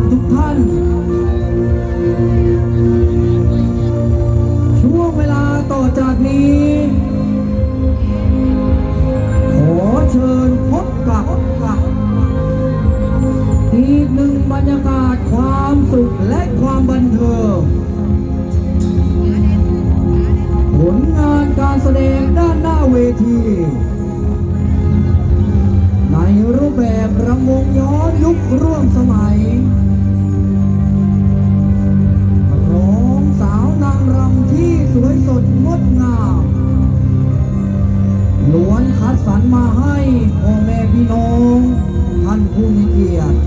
นทุกท่าน ช่วงเวลาต่อจากนี้ ขอเชิญพบกับ อีกหนึ่งบรรยากาศความสุขและความบันเทิงผลงานการแสดงด้านหน้าเวทีในรูปแบบระมงย้อนยุคร ล้วนคัดสรรมาให้พ่อแม่พี่น้อง ท่านผู้มีเกียรติ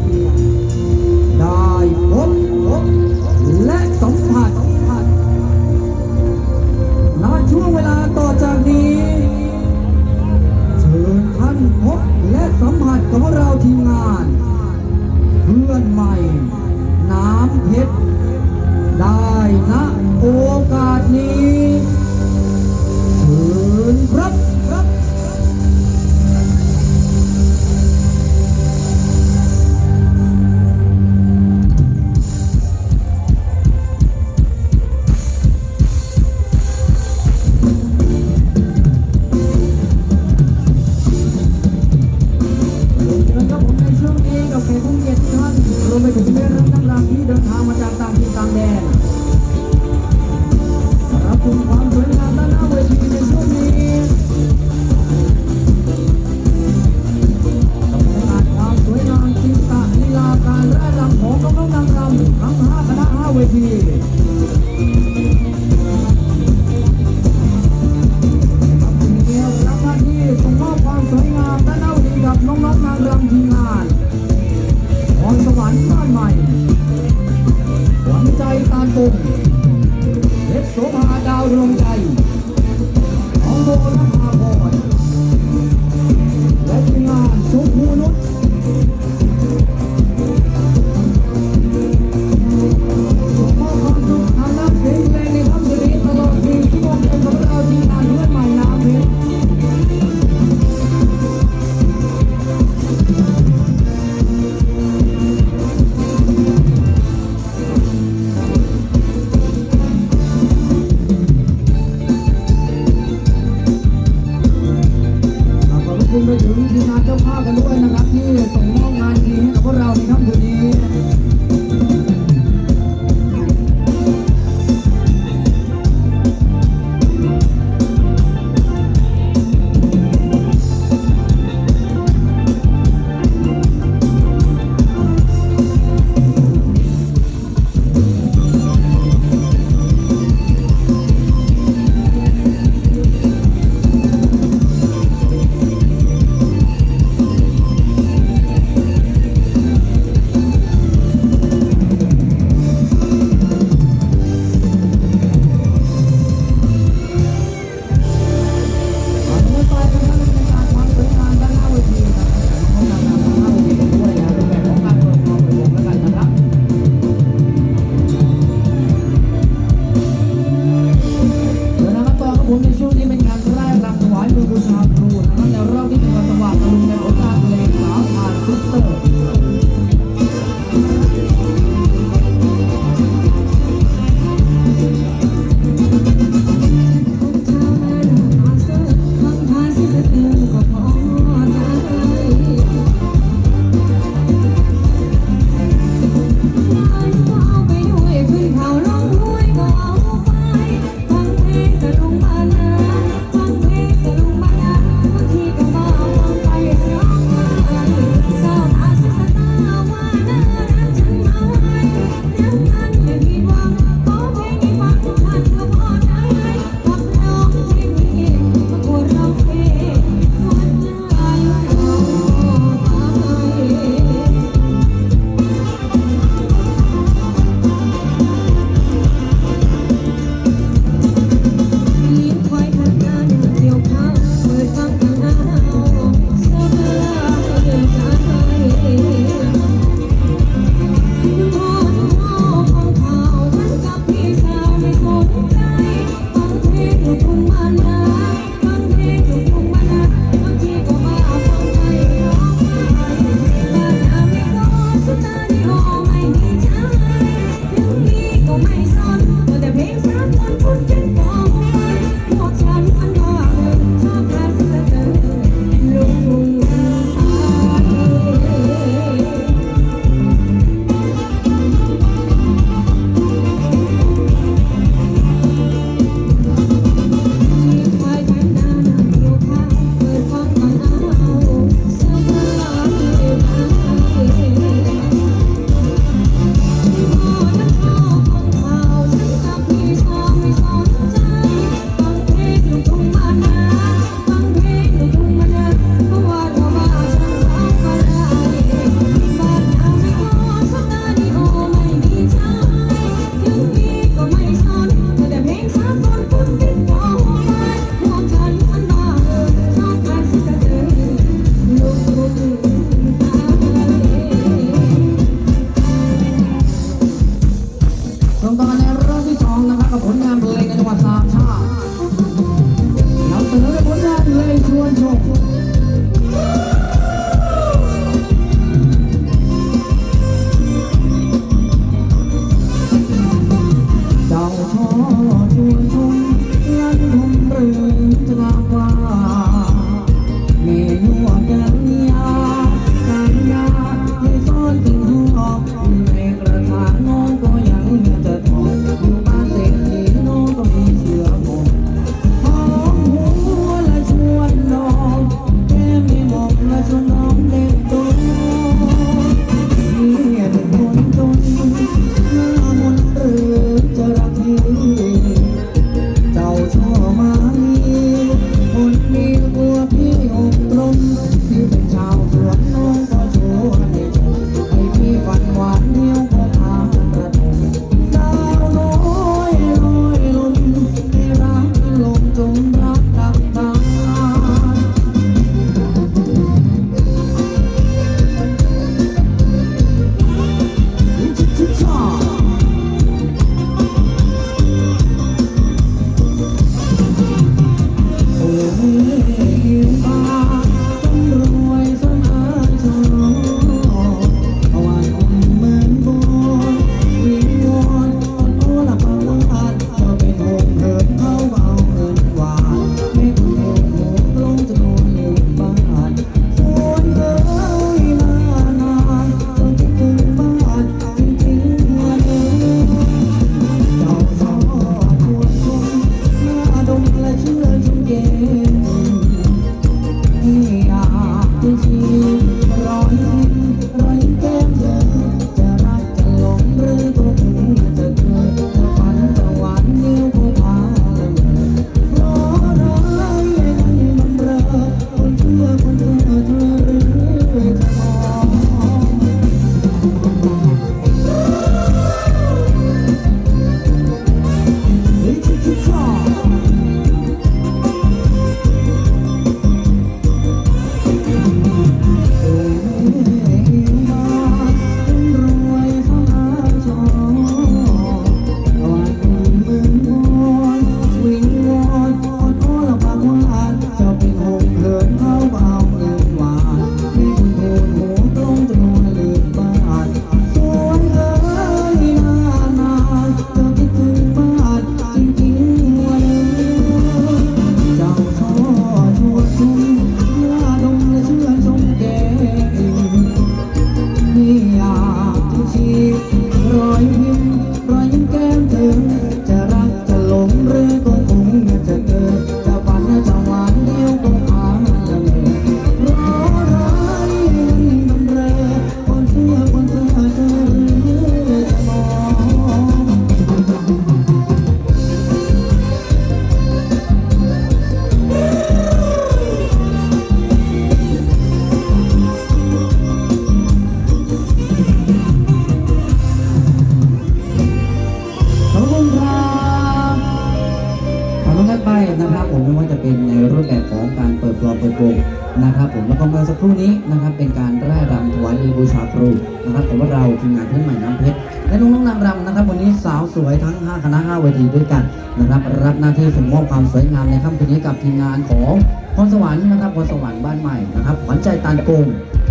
ทีมงานของพรสวรรค์นะครับพรสวรรค์บ้านใหม่นะครับขวัญใจตานโกง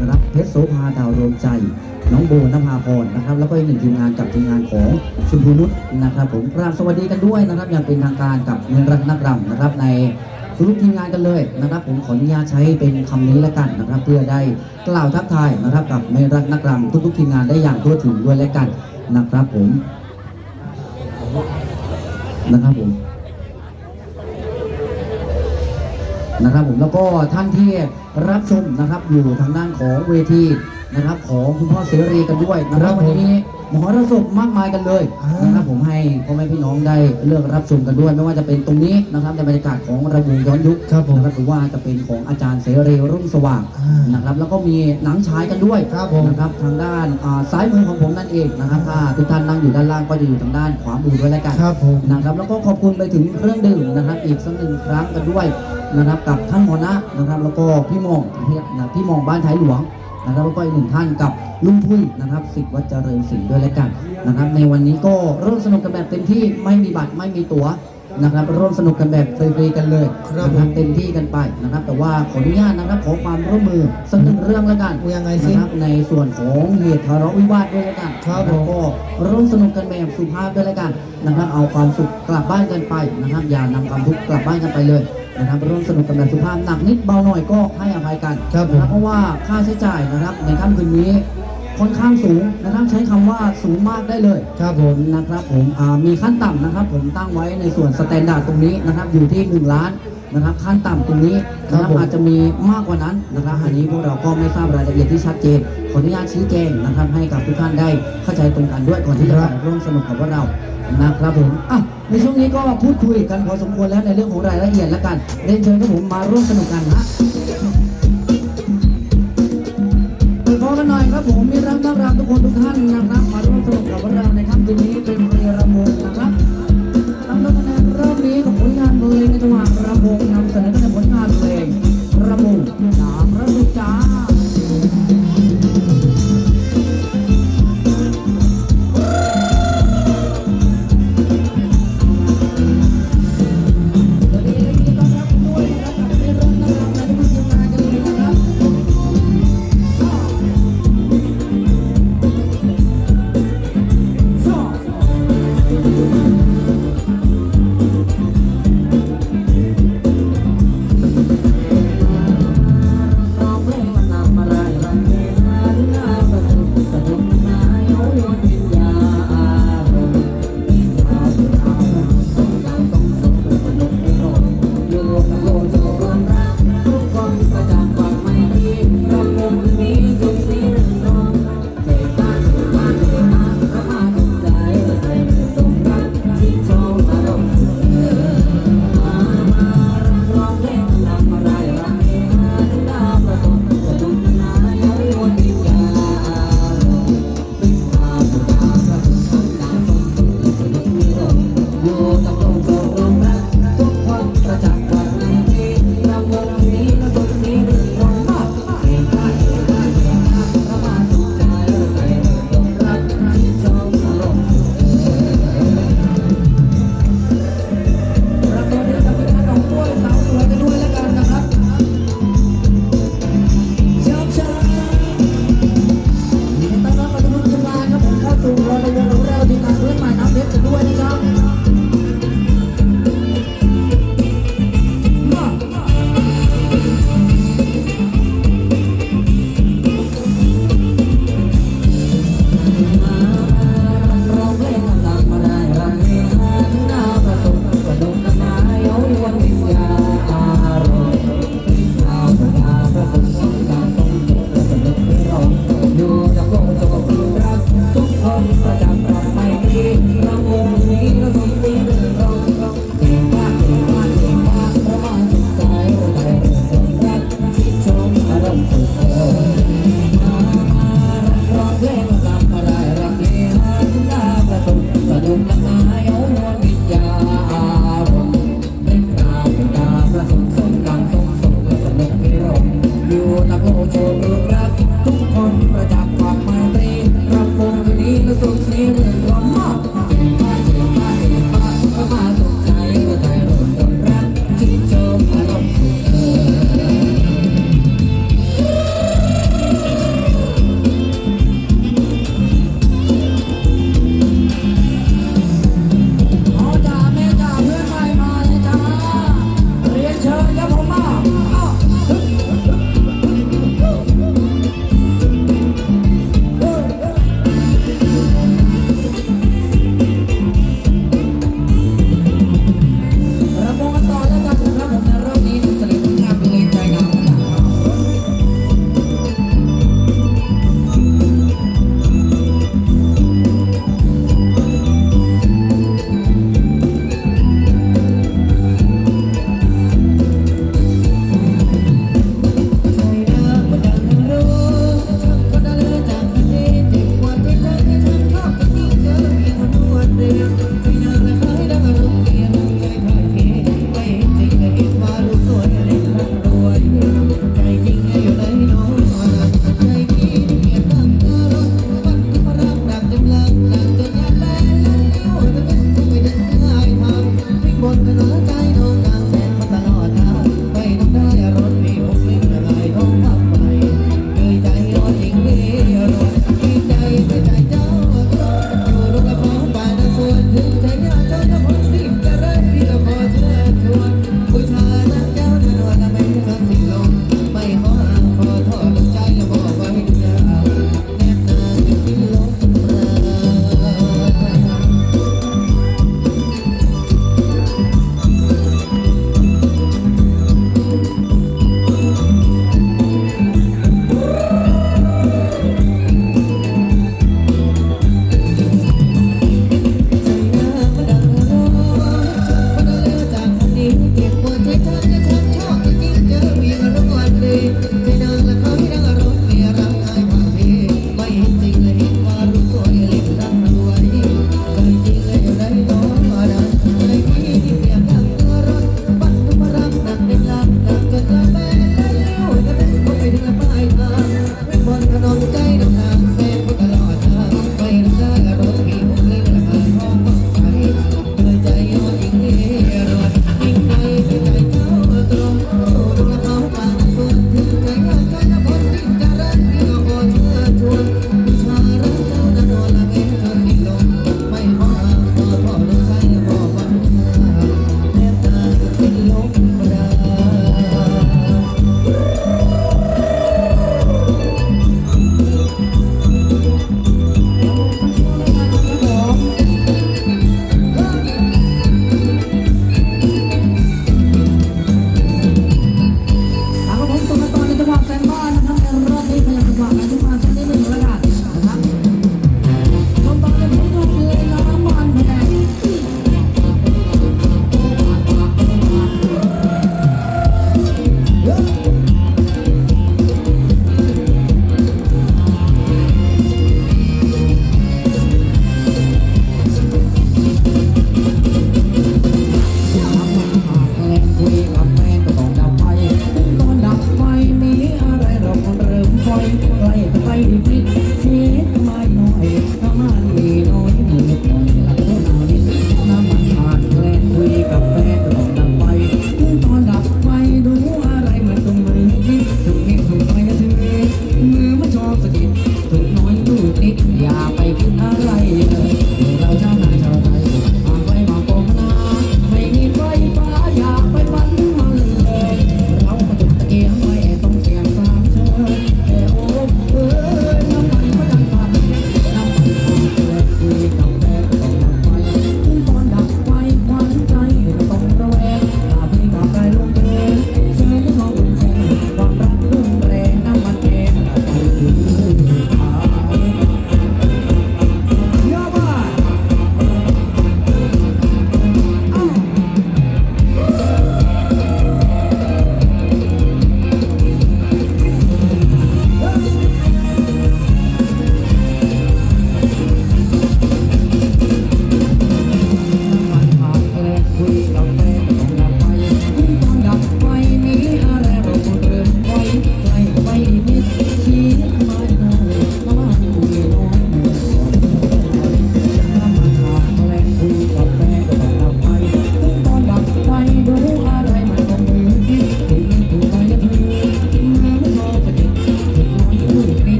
นะครับเพชรโสภาดาวรวมใจ น้องโบนภาพรนะครับ แล้วก็อีกหนึ่งทีมงานกับทีมงานของชุมพูนุชนะครับ ผมกราบสวัสดีกันด้วยนะครับอย่างเป็นทางการกับเงินรักนักรำนะครับในทุกทีมงานกันเลยนะครับ ผมขออนุญาตใช้เป็นคำนี้ล้วกันนะครับ เพื่อได้กล่าวทักทายนะครับกับเงินรักนักรำทุกๆทีมงานได้อย่างทั่วถึงด้วยแล้วกันนะครับผมนะครับผม นะครับผมแล้วก็ท่านที่รับชมนะครับอยู่ทางด้านของเวทีนะครับ ของคุณพ่อเสรีกันด้วยนะครับวันนี้มหรสพมากมายกันเลยอ่านนะครับผมให้พ่อแม่พี่น้องได้เลือกรับชมกันด้วยไม่ว่าจะเป็นตรงนี้นะครับในบรรยากาศของระวงย้อนยุคครับผมนะครับหรือว่าจะเป็นของอาจารย์เสรีรุ่งสว่างอ่านนะครับแล้วก็มีหนังฉายกันด้วยครับผมนะครับทางด้านอ่าซ้ายมือของผมนั่นเองนะครับถ้าทุกท่านนั่งอยู่ด้านล่างก็จะอยู่ทางด้านขวามือด้วยแล้วกันครับผมนะครับแล้วก็ขอบคุณไปถึงเครื่องดื่มนะครับอีกสักหนึ่งครั้งกันด้วย นะครับกับท่านหมอนะนะครับ แล้วก็พี่มองพี่นะพี่มองบ้านท้ายหลวงนะครับแล้วก็อีกหนึ่งท่านกับลุงพุ้ยนะครับสิทธิ์วัดเจริญศรีด้วยแล้วกันนะครับ ในวันนี้ก็ร่วมสนุกกันแบบเต็มที่ไม่มีบัตรไม่มีตั๋วนะครับร่วมสนุกกันแบบฟรีๆกันเลยครับนะครับเต็มที่กันไปนะครับ แต่ว่าขออนุญาตนะครับขอความร่วมมือสักหนึ่งเรื่องแล้วกันยังไงสินะครับในส่วนของเหตุทะเลาะวิวาทด้วยแล้วกันครับนะผมก็ร่วมสนุกกันแบบสุภาพด้วยแล้วกันนะครับ เอาความสุขกลับบ้านกันไปนะครับ อย่านำความทุกข์กลับบ้านกันไปเลย นะครับร่วมสนุกกันแบบสุภาพหนักนิดเบาหน่อยก็ให้อภัยกันครับผม นะเพราะว่าค่าใช้จ่ายนะครับในค่ำคืนนี้ค่อนข้างสูงนะครับใช้คำว่าสูงมากได้เลย ครับผม นะครับผมอ่ามีขั้นต่ำนะครับ ผมตั้งไว้ในส่วนสแตนดาร์ดตรงนี้นะครับ อยู่ที่ 1 ล้านนะครับขั้นต่ำตรงนี้นะคครัรับบผม อาจจะมีมากกว่านั้นนะครับอันนี้พวกเราก็ไม่ทราบรายละเอียดที่ชัดเจนขออนุญาตชี้แจงนะครับ ให้กับทุกท่านได้เข้าใจตรงกันด้วยก่อนที่จะครับไปร่วมสนุกกับพวกเรานะครับผมอะ ในช่วงนี้ก็พูดคุยกันพอสมควรแล้วในเรื่องของรายละเอียดแล้วกันเรียนเชิญครับผมมาร่วมสนุกกันฮะเปิดพอกันหน่อยครับผมมีรักต้อนรับทุกคนทุกท่านนะครับมาร่วมสนุกกับเราในค่ำคืนนี้เป็นเรียรำวงนะครับนำคะแนนรอบนี้ของผลงานเพลงในจังหวะรำวงนำเสนอคะแนนผลงานเพลงรำวงสามพระสุจ้า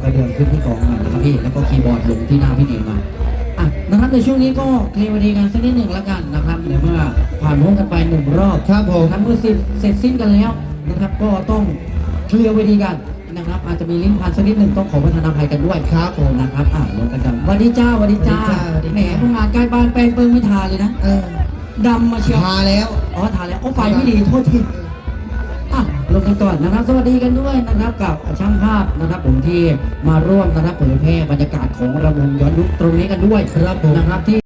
เล็กเดี๋ยวเอากระเดื่องขึ้นที่กองหน่อยนะครับพี่แล้วก็คีย์บอร์ดลงที่หน้าพี่เนมมาอะนะครับในช่วงนี้ก็เคลียร์เวทีกันสักนิดหนึ่งแล้วกันนะครับในเมื่อผ่านพ้นกันไปหนึ่งรอบครับผมนะครับเมื่อเสร็จเสร็จสิ้นกันแล้วนะครับ ก็ต้องเคลียร์เวทีกันนะครับ อาจจะมีลิ้นพันสักนิดหนึ่งต้องขอประทานอภัยกันด้วยครับผมนะครับอะลงกันกันวันนี้จ้าวันนี้จ้าสวัสดีจ้าแหมพวกงานใกล้บ้านแป้งเปิ้งไม่ทาเลยนะเออดำมาเชียวพาแล้วอ๋อทาแล้วโอ้ไฟไม่ดีโทษทีอะ ลงกันก่อนนะครับ สวัสดีกันด้วยนะครับกับช่างภาพนะครับผมที่มาร่วมนะครับเผยแพร่บรรยากาศของระวงย้อนยุคตรงนี้กันด้วยครับผมนะครับที่